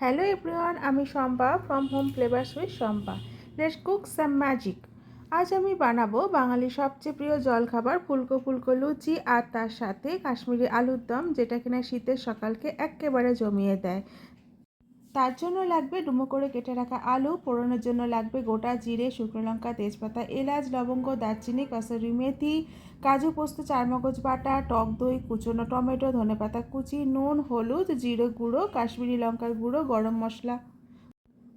Hello everyone আমি Shampa from home flavours with Shampa. Let's cook some magic আজ আমি বানাবো বাঙালির সবচেয়ে প্রিয় জলখাবার ফুলকো ফুলকো লুচি আর তার সাথে কাশ্মীরি আলুর দম, যেটা কিনা শীতের সকালকে একেবারে জমিয়ে দেয়। তার জন্য লাগবে ডুমো করে কেটে রাখা আলু, পোড়ানোর জন্য লাগবে গোটা জিরে, শুকনো লঙ্কা, তেজপাতা, এলাচ, লবঙ্গ, দারচিনি, কসুরি মেথি, কাজু পোস্ত, চারমগজ বাটা, টক দই, কুচনো টমেটো ধনেপাতা কুচি, নুন, হলুদ, জিরে গুঁড়ো, কাশ্মীরি লঙ্কার গুঁড়ো, গরম মশলা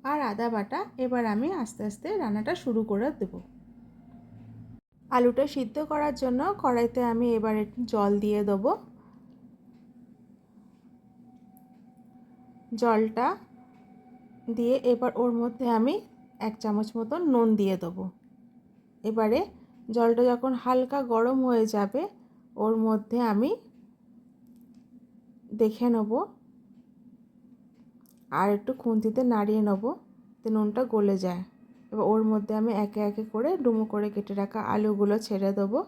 আর আদা বাটা। এবার আমি আস্তে আস্তে রান্নাটা শুরু করে দেব। আলুটা সিদ্ধ করার জন্য কড়াইতে আমি এবার একটু জল দিয়ে দেবো। জলটা দিয়ে এবার ওর মধ্যে আমি এক চামচ মতো নুন দিয়ে দেবো। এবারে জলটা যখন হালকা গরম হয়ে যাবে, ওর মধ্যে আমি দেখে নেব আর একটু খুন্তিতে নাড়িয়ে নেব তো নুনটা গলে যায়। এবার ওর মধ্যে আমি একে একে করে ডুমো করে কেটে রাখা আলুগুলো ছেড়ে দেবো।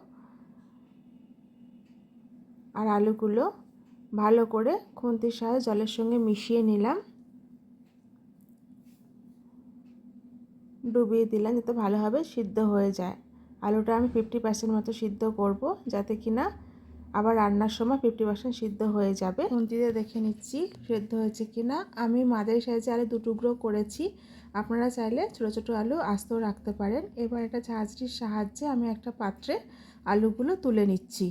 আর আলুগুলো ভালো করে খুন্তির সাহায্যে জলের সঙ্গে মিশিয়ে নিলাম। ডুবিয়ে দিলাম যাতে ভালোভাবে সিদ্ধ হয়ে যায়। আলুটা আমি ফিফটি পার্সেন্ট মতো সিদ্ধ করব যাতে কিনা আবার রান্নার সময় ফিফটি পার্সেন্ট সিদ্ধ হয়ে যাবে। খুন্তিতে দেখে নিচ্ছি সিদ্ধ হয়েছে কিনা। আমি মাদের সাইজে আলু দু টুকরো করেছি। আপনারা চাইলে ছোটো ছোটো আলু আস্তেও রাখতে পারেন। এবার এটা ঝাঁঝরির সাহায্যে আমি একটা পাত্রে আলুগুলো তুলে নিচ্ছি।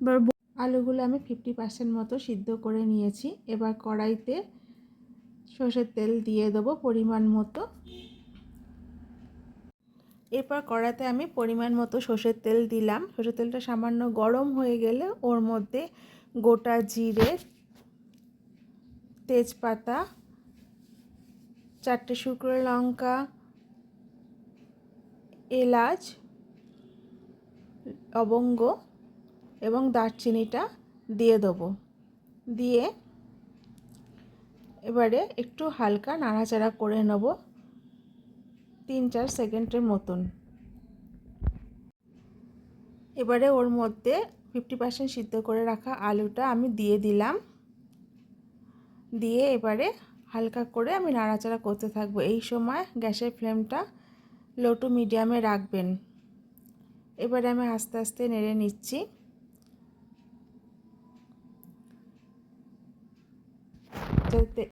এবার আলুগুলো আমি ফিফটি পার্সেন্ট মতো সিদ্ধ করে নিয়েছি। এবার কড়াইতে সর্ষের তেল দিয়ে দেবো পরিমাণ মতো। এরপর কড়াতে আমি পরিমাণ মতো সর্ষের তেল দিলাম। সর্ষের তেলটা সামান্য গরম হয়ে গেলে ওর মধ্যে গোটা জিরে, তেজপাতা, চারটে শুকনো লঙ্কা, এলাচ, লবঙ্গ এবং দারচিনিটা দিয়ে দেবো। দিয়ে এবারে একটু হালকা নাড়াচাড়া করে নেব তিন চার সেকেন্ডের মতন। এবারে ওর মধ্যে ফিফটি পার্সেন্ট সিদ্ধ করে রাখা আলুটা আমি দিয়ে দিলাম। দিয়ে এবারে হালকা করে আমি নাড়াচাড়া করতে থাকব। এই সময় গ্যাসের ফ্লেমটা লো টু মিডিয়ামে রাখবেন। এবারে আমি আস্তে আস্তে নেড়ে নিচ্ছি। যাতে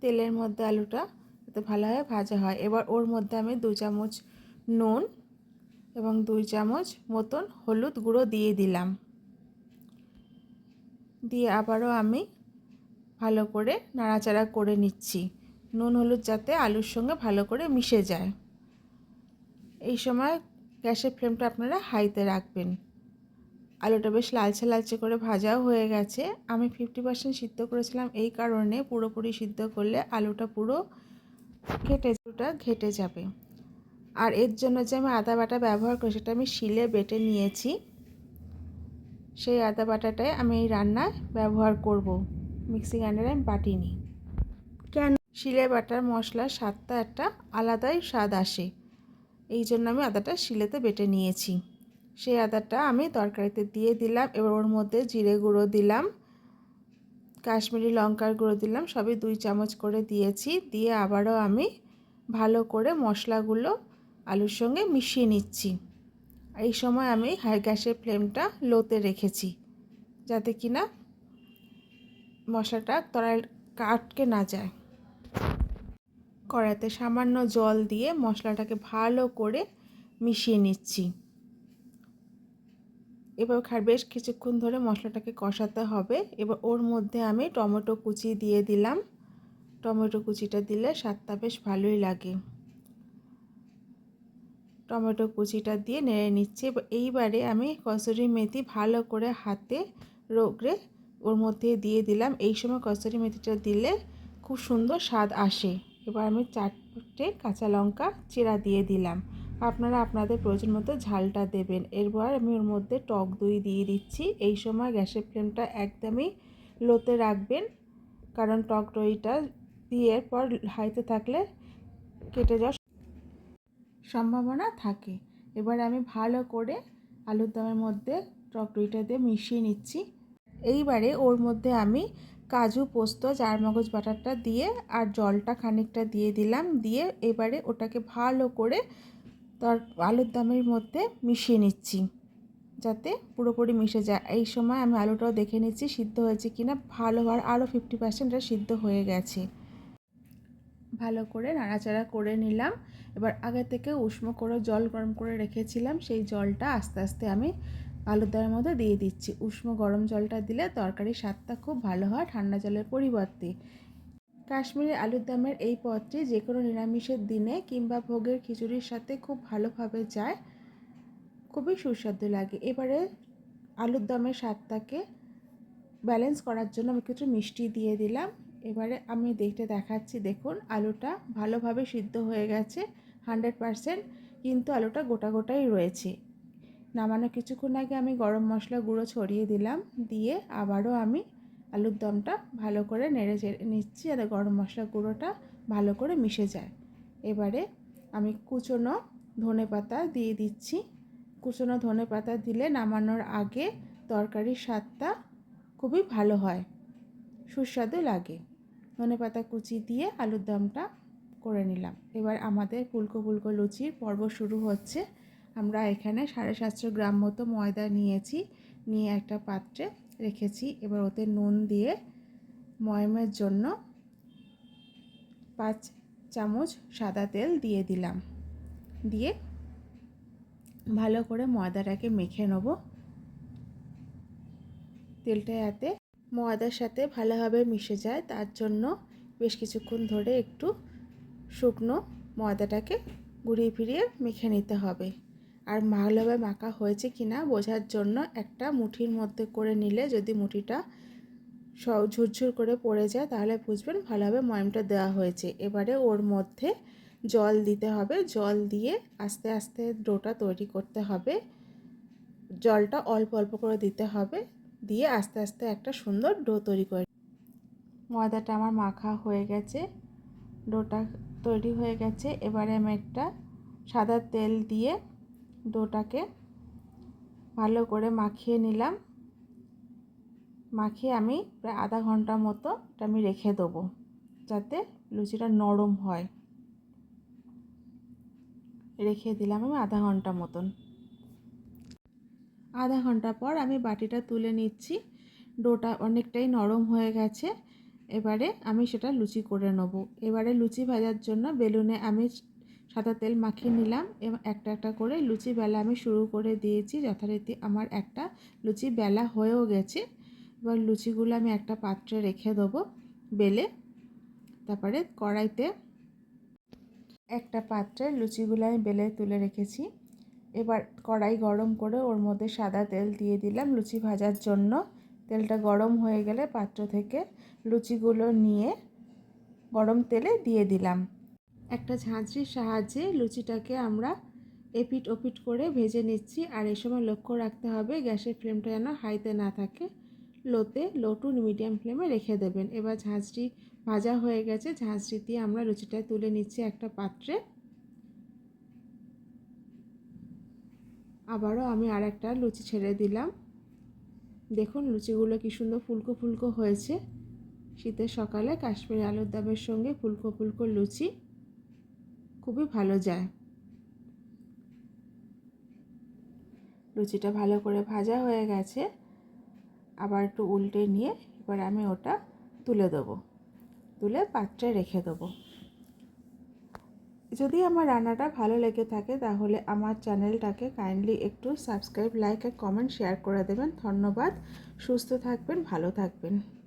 তেলের মধ্যে আলুটা যাতে ভালোভাবে ভাজা হয়। এবার ওর মধ্যে আমি দু চামচ নুন এবং দুই চামচ মতন হলুদ গুঁড়ো দিয়ে দিলাম। দিয়ে আবারও আমি ভালো করে নাড়াচাড়া করে নিচ্ছি। নুন, হলুদ যাতে আলুর সঙ্গে ভালো করে মিশে যায়। এই সময় গ্যাসের ফ্লেমটা আপনারা হাইতে রাখবেন। আলুটা বেশ লালচে লালচে করে ভাজাও হয়ে গেছে। আমি ফিফটি পার্সেন্ট সিদ্ধ করেছিলাম এই কারণে পুরোপুরি সিদ্ধ করলে আলুটা পুরো ঘেটে আলুটা ঘেটে যাবে। আর এর জন্য যে আমি আদা বাটা ব্যবহার করি সেটা আমি শিলে বেটে নিয়েছি। সেই আদা বাটাটাই আমি এই রান্নায় ব্যবহার করব। মিক্সি গ্রাইন্ডারে আমি বাটিনি কেন? শিলে বাটার মশলার স্বাদটা একটা আলাদাই স্বাদ আসে। এই জন্য আমি আদাটা শিলেতে বেটে নিয়েছি। সেই আদাটা আমি তরকারিতে দিয়ে দিলাম। এবার ওর মধ্যে জিরে গুঁড়ো দিলাম, কাশ্মীরি লঙ্কার গুঁড়ো দিলাম, সবই দুই চামচ করে দিয়েছি। দিয়ে আবারও আমি ভালো করে মশলাগুলো আলুর সঙ্গে মিশিয়ে নিচ্ছি। এই সময় আমি হাই গ্যাসের ফ্লেমটা লোতে রেখেছি, যাতে কি না মশলাটা তরাই আটকে না যায়। কড়াইতে সামান্য জল দিয়ে মশলাটাকে ভালো করে মিশিয়ে নিচ্ছি। এবার খার বেশ কিছুক্ষণ ধরে মশলাটাকে কষাতে হবে। এবার ওর মধ্যে আমি টমেটো কুচি দিয়ে দিলাম। টমেটো কুচিটা দিলে স্বাদটা বেশ ভালোই লাগে। টমেটো কুচিটা দিয়ে নেড়ে নিচ্ছি। এইবারে আমি কসুরি মেথি ভালো করে হাতে রোগড়ে ওর মধ্যে দিয়ে দিলাম। এই সময় কসুরি মেথিটা দিলে খুব সুন্দর স্বাদ আসে। এবার আমি চারটে কাঁচা লঙ্কা চিরা দিয়ে দিলাম। আপনারা আপনাদের প্রয়োজন মতো ঝালটা দেবেন। এরপর আমি ওর মধ্যে টক দই দিয়ে দিচ্ছি। এই সময় গ্যাসের ফ্লেমটা একদমই লোতে রাখবেন, কারণ টক দইটা দিয়ে পর হাইতে থাকলে কেটে যাওয়ার সম্ভাবনা থাকে। এবার আমি ভালো করে আলুর দমের মধ্যে টক দইটা দিয়ে মিশিয়ে নিচ্ছি। এইবারে ওর মধ্যে আমি কাজু, পোস্ত, চারমগজ বাটারটা দিয়ে আর জলটা খানিকটা দিয়ে দিলাম। দিয়ে এবারে ওটাকে ভালো করে তার আলুর দমের মধ্যে মিশিয়ে নিচ্ছি, যাতে পুরোপুরি মিশে যায়। এই সময় আমি আলুটাও দেখে নিচ্ছি, সিদ্ধ হয়েছে কি না ভালো আর আরও ফিফটি পার্সেন্ট সিদ্ধ হয়ে গেছে। ভালো করে নাড়াচাড়া করে নিলাম। এবার আগে থেকে উষ্ণ করে জল গরম করে রেখেছিলাম, সেই জলটা আস্তে আস্তে আমি আলুর দমের মধ্যে দিয়ে দিচ্ছি। উষ্ণ গরম জলটা দিলে তরকারির স্বাদটা খুব ভালো হয়, ঠান্ডা জলের পরিবর্তে। কাশ্মীরি আলুর দমের এই পদটি যে কোনো নিরামিষের দিনে কিংবা ভোগের খিচুড়ির সাথে খুব ভালোভাবে যায়। খুবই সুস্বাদু লাগে। এবারে আলুর দমের স্বাদটাকে ব্যালেন্স করার জন্য আমি কিছু মিষ্টি দিয়ে দিলাম। এবারে আমি দেখতে দেখাচ্ছি, দেখুন, আলুটা ভালোভাবে সিদ্ধ হয়ে গেছে হান্ড্রেড পারসেন্ট কিন্তু আলুটা গোটা গোটাই রয়েছে। নামানো কিছুক্ষণ আগে আমি গরম মশলা গুঁড়ো ছড়িয়ে দিলাম, দিয়ে আবারও আমি আলুর দমটা ভালো করে নেড়ে চেড়ে নিচ্ছি আর গরম মশলা গুঁড়োটা ভালো করে মিশে যায়। এবারে আমি কুচনো ধনে পাতা দিয়ে দিচ্ছি। কুচনো ধনে পাতা দিলে নামানোর আগে তরকারির স্বাদটা খুবই ভালো হয়, সুস্বাদু লাগে। ধনে পাতা কুচি দিয়ে আলুর দমটা করে নিলাম। এবার আমাদের ফুলকো ফুলকো লুচির পর্ব শুরু হচ্ছে। আমরা এখানে সাড়ে সাতশো গ্রাম মতো ময়দা নিয়েছি। নিয়ে একটা পাত্রে রেখেছি। এবার ওতে নুন দিয়ে ময়মের জন্য পাঁচ চামচ সাদা তেল দিয়ে দিলাম। দিয়ে ভালো করে ময়দাটাকে মেখে নেব। তেলটা যাতে ময়দার সাথে ভালোভাবে মিশে যায়, তার জন্য বেশ কিছুক্ষণ ধরে একটু শুকনো ময়দাটাকে ঘুরিয়ে ফিরিয়ে মেখে নিতে হবে। আর ভালোভাবে মাখা হয়েছে কি না বোঝার জন্য একটা মুঠির মধ্যে করে নিলে যদি মুঠিটা সব ঝুরঝুর করে পড়ে যায় তাহলে বুঝবেন ভালোভাবে ময়মটা দেওয়া হয়েছে। এবারে ওর মধ্যে জল দিতে হবে। জল দিয়ে আস্তে আস্তে ডোটা তৈরি করতে হবে। জলটা অল্প অল্প করে দিতে হবে। দিয়ে আস্তে আস্তে একটা সুন্দর ডো তৈরি করে ময়দাটা আমার মাখা হয়ে গেছে। ডোটা তৈরি হয়ে গেছে। এবারে আমি একটা সাদা তেল দিয়ে ডোটাকে ভালো করে মাখিয়ে নিলাম। মাখিয়ে আমি প্রায় আধা ঘণ্টা মতো এটা আমি রেখে দেবো যাতে লুচিটা নরম হয়। রেখে দিলাম আমি আধা ঘণ্টা মতন। আধা ঘণ্টা পর আমি বাটিটা তুলে নিচ্ছি। ডোটা অনেকটাই নরম হয়ে গেছে। এবারে আমি সেটা লুচি করে নেব। এবারে লুচি ভাজার জন্য বেলুনে আমি সাদা তেল মাখিয়ে নিলাম এবং একটা একটা করে লুচি বেলা আমি শুরু করে দিয়েছি। যথারীতি আমার একটা লুচি বেলা হয়েও গেছে। এবার লুচিগুলো আমি একটা পাত্রে রেখে দেবো বেলে। তারপরে কড়াইতে একটা পাত্রে লুচিগুলো আমি বেলে তুলে রেখেছি। এবার কড়াই গরম করে ওর মধ্যে সাদা তেল দিয়ে দিলাম লুচি ভাজার জন্য। তেলটা গরম হয়ে গেলে পাত্র থেকে লুচিগুলো নিয়ে গরম তেলে দিয়ে দিলাম। একটা ঝাঁঝরির সাহায্যে লুচিটাকে আমরা এপিট ওপিট করে ভেজে নিচ্ছি। আর এই সময় লক্ষ্য রাখতে হবে, গ্যাসের ফ্লেমটা যেন হাইতে না থাকে। লোতে লো টু মিডিয়াম ফ্লেমে রেখে দেবেন। এবার ঝাঁঝরি ভাজা হয়ে গেছে। ঝাঁঝরি দিয়ে আমরা লুচিটা তুলে নিচ্ছি একটা পাত্রে। আবারও আমি আর একটা লুচি ছেড়ে দিলাম। দেখুন লুচিগুলো কি সুন্দর ফুলকো ফুলকো হয়েছে। শীতের সকালে কাশ্মীরি আলুর দামের সঙ্গে ফুলকো ফুলকো লুচি। খুবই ভালো যায়। লুচিটা ভালো করে ভাজা হয়ে গেছে। আবার একটু উল্টে নিয়ে এবার আমি ওটা তুলে দেবো। তুলে পাত্রে রেখে দেবো। যদি আমার রান্নাটা ভালো লেগে থাকে তাহলে আমার চ্যানেলটাকে কাইন্ডলি একটু সাবস্ক্রাইব লাইক আর কমেন্ট শেয়ার করে দেবেন। ধন্যবাদ। সুস্থ থাকবেন, ভালো থাকবেন।